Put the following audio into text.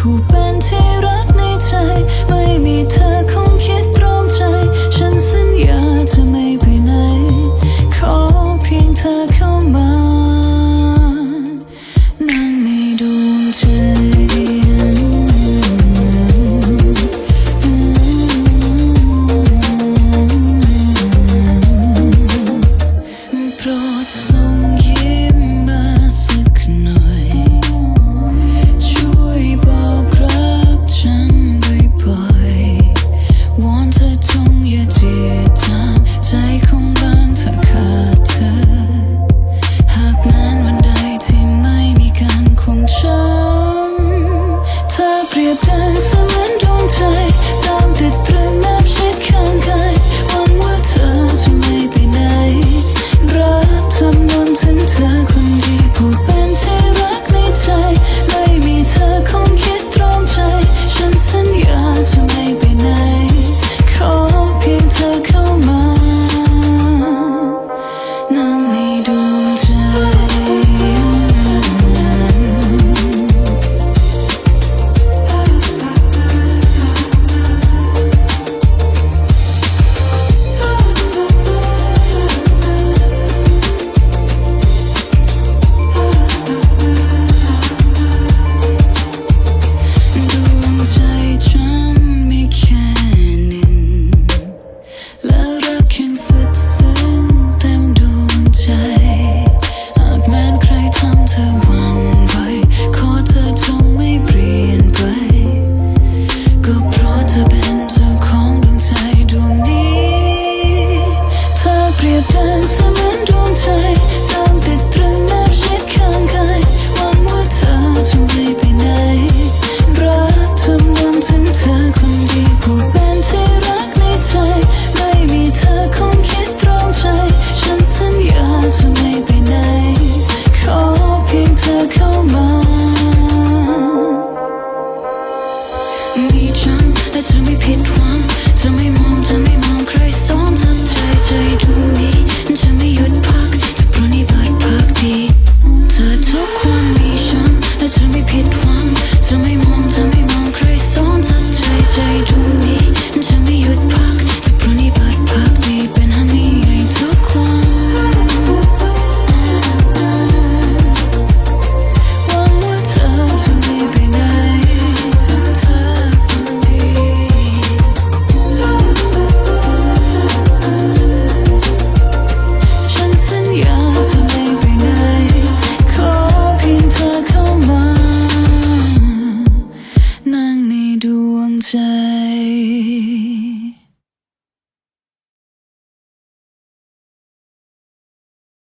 ผู้เป็นที่รักในใจ ไม่มีเธอคงคิดตรอมใจ ฉันสัญญาจะไม่ไปไหน ขอเพียงเธอเข้ามานั่งในดวงใจโรดส่ มีและเธอไม่ผิดหวังเธอไม่มองเธอไม่มองใครสอนเธอใจใจดูดีฉันไม่ย